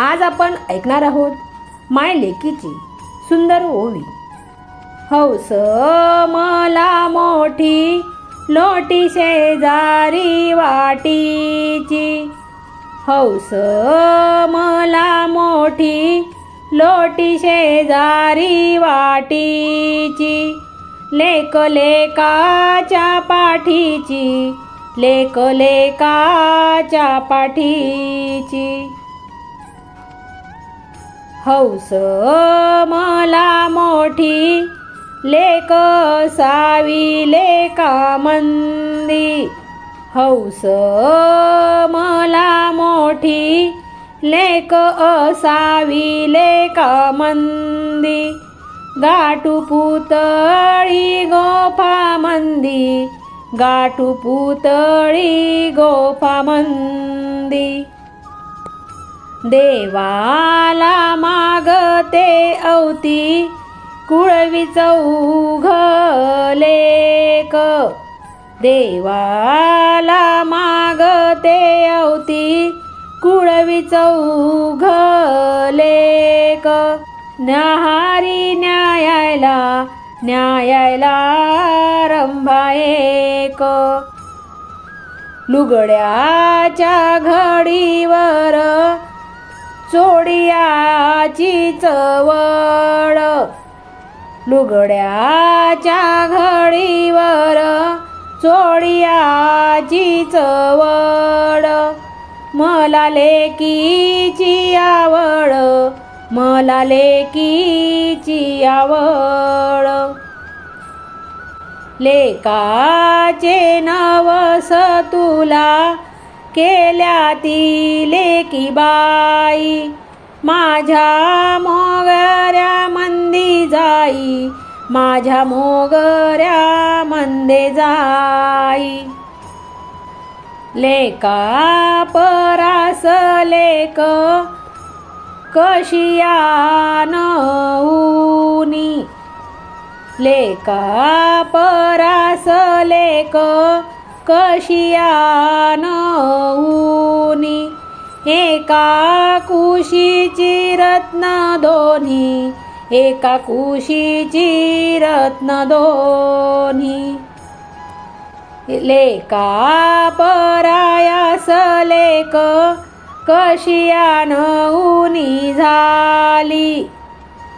आज आपण ऐकणार आहोत माय लेकीची सुंदर ओवी. हौस मला मोठी लोटी शेजारी वाटीची. हौस मला मोठी लोटी शेजारी वाटीची. लेक लेकाच्या पाठीची लेक लेकाच्या पाठीची. हौस मला मोठी लेक सावी लेका मंदी हौस मला मोठी लेक असावी लेका मंदी गाटू पुतळी गोफा मंदी गाटू पुतळी गोफा मंदी देवाला मागते अवती कुळवी चौघलेक देवाला मागते अवती कुळवी चौघलेक न्याहारी न्यायाला न्यायाला रंभा एक. लुगड्याच्या घडीवर चोडियाची चवळ. लुगड्याच्या घडीवर चोडियाची चवळ. मला लेकीची आवड मला लेकीची आवड लेकाचे नवस तुला केल्या ती लेकी बाई? माझ्या मोगऱ्या मंदी जाई माझ्या मोगऱ्या मंदे जाई. लेका परास लेक कशियान ऊनी लेका परास लेक कशियान ऊनी एका कुशीची रत्न दोन्ही एका कुशीची रत्न दोन्ही लेका परायास लेक कशियान ऊनी झाली.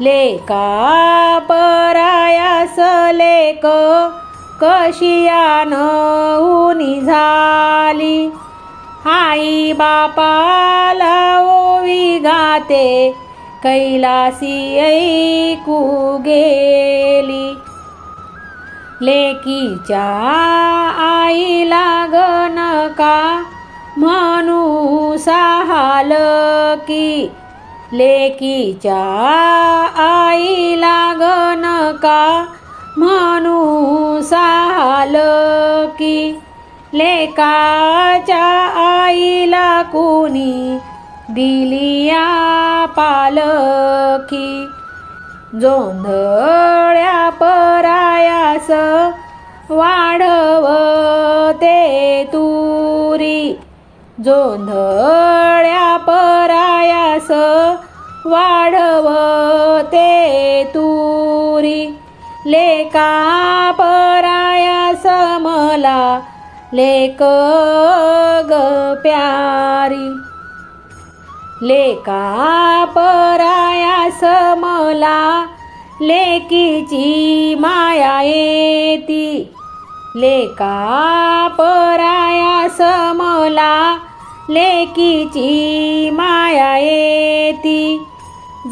लेका परायास लेक कशियान ऊनी झाली? आई बापाला ओवी गाते कैलासी ऐकू गेली. लेकीच्या लागन का? म्हणू साहाल की. लेकीच्या आई लागन का? म्हणू झालं की लेकाच्या आईला कोणी दिलिया पालखी? जोंधळ्या परायास वाढवते तुरी. जोंधळ्या परायास वाढवते तुरी. लेका पराया समला लेक ग प्यारी. लेका पराया समला लेकीची माया येती. लेका पराया समला लेकीची माया येती.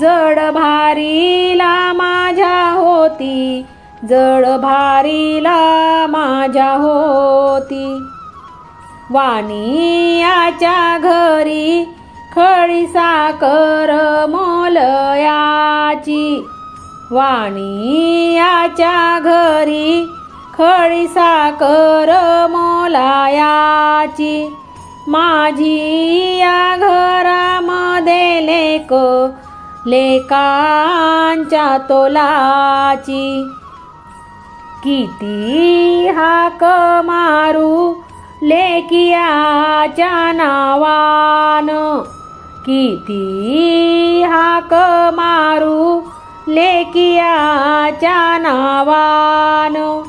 जड भारीला माझ्या होती जड भारीला माझ्या होती. वाणियाच्या घरी खळी साकर मोलयाची. वाणियाच्या घरी खळी साकर मोलायाची. माझी या घरामध्ये लेक लेकांच्या तोलाची. किती हाक मारू लेकियाच्या नावान. किती हाक मारू लेकियाच्या नावान.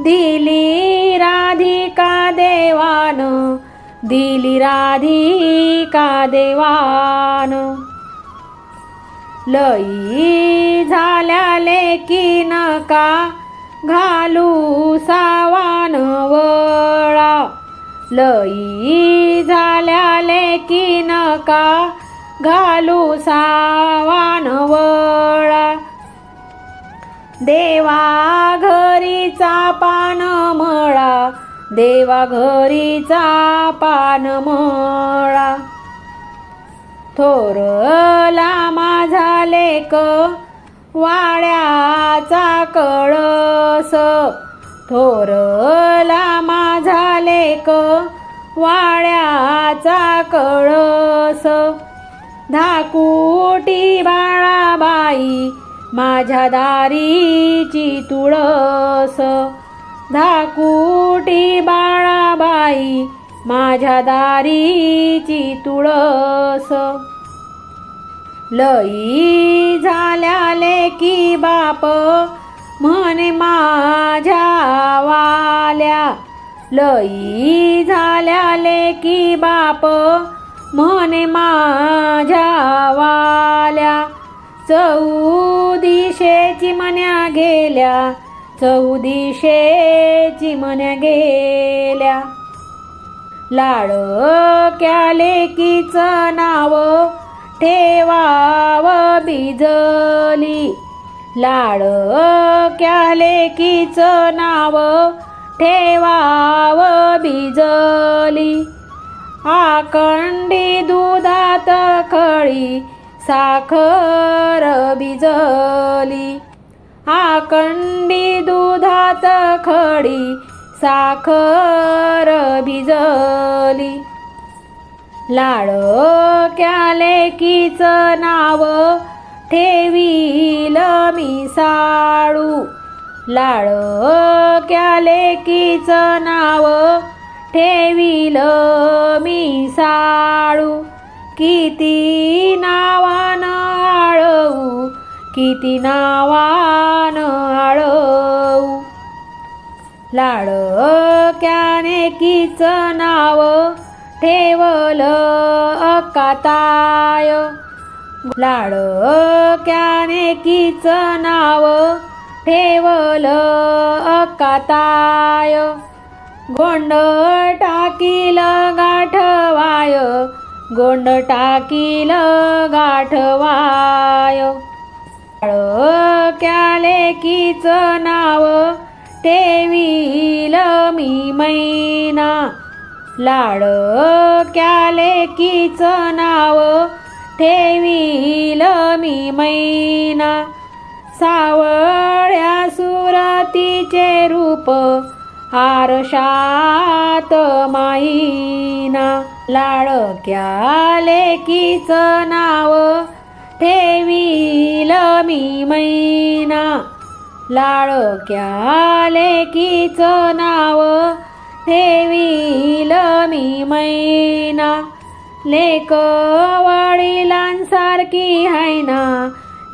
दिली राधिका देवान दिली राधिका देवान. लई झाल्या लेकी नका घालू सावान वळा. लई झाल्या लेकी नका घालू सावान वळा. देवा घरीचा पान मळा देवा घरीचा पान मळा. थोरला लेक वाड्याचा कळस. थोरला माझा लेक वाड्याचा कळस. धाकुटी बाळाबाई माझ्या दारीची तुळस. धाकुटी बाळाबाई माझ्या दारीची तुळस. लई झाल्या लेकी बाप? म्हणे माझ्या वाल्या. लई झाल्या लेकी बाप? म्हणे माझ्या वाल्या. चौदिशेची मन्या गेल्या. चौदिशेची मन्या गेल्या. लाडक्या लेकीचं नाव? ठेवाव बिजली. लाडक्या लेकीचं नाव? ठेवाव बिजली. आकंडी दुधात खळी साखर बिजली. आकंडी दुधात खडी साखर भिजली लाडक्या लेकीचं नाव? ठेवील मी साळू लाडक्या लेकीचं नाव? ठेवील मी साळू किती नावान आळवू? किती नावान आळवू? लाडक्याने कीच नाव? ल अकाताय. लाडक्याने कीचं नाव ठेवल अकाताय. गोंड टाकील गाठवाय गोंड टाकील गाठवाय. लाडक्या लेकीचं नाव ठेवील मी मैना. लाडक्या लेकीचं नाव? ठेवील मी मैना. सावळ्या सुरतीचे रूप आरशात माईना लाडक्या लेकीचं नाव? ठेवील मी मैना. लाडक्या लेकीचं नाव? ठेवील मी मैना. लेक वडिलांसारखी हाय ना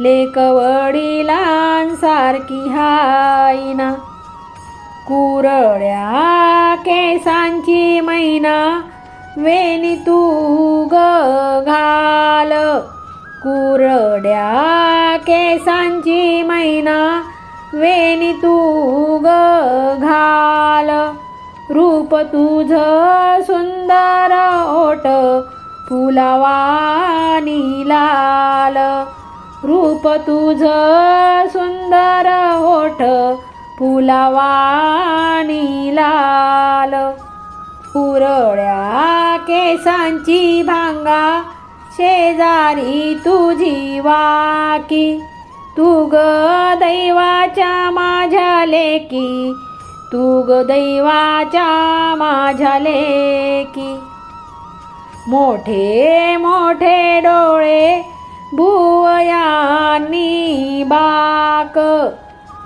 लेक वडिलांसारखी हाय ना कुरड्या केसांची मैना. वेणी तू ग घाल. कुरड्या केसांची मैना. वेणी तू ग घाल. तुझ सुंदर ओट फुलावानी लाल रूप तुझ सुंदर ओठ फुलवानी लाल पुरळ्या केसांची भांगा शेजारी तुझी वाकी. तू ग दैवाच्या माझ्या लेकी तू ग दैवाच्या माझ्या लेकी. मोठे मोठे डोळे भुवयांनी बाक.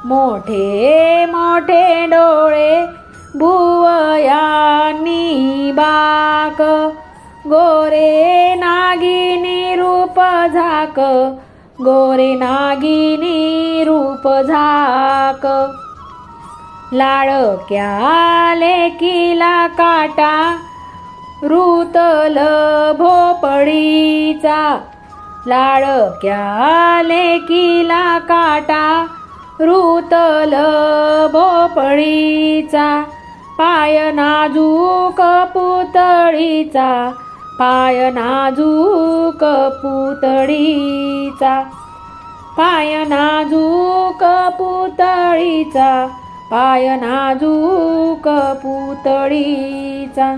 मोठे मोठे डोळे भुवयांनी बाक. गोरे नागिनी रूप झाक. गोरे नागिनी रूप झाक. लाळक्या लेकीला काटा? रुतल भोपळीचा. लाळक्या लेकीला काटा? रुतल भोपळीचा. पाय नाजूक पुतळीचा. पाय नाजूक पुतळीचा. पाय नाजूक पुतळीचा. पाय नाजूक पुतळीचा.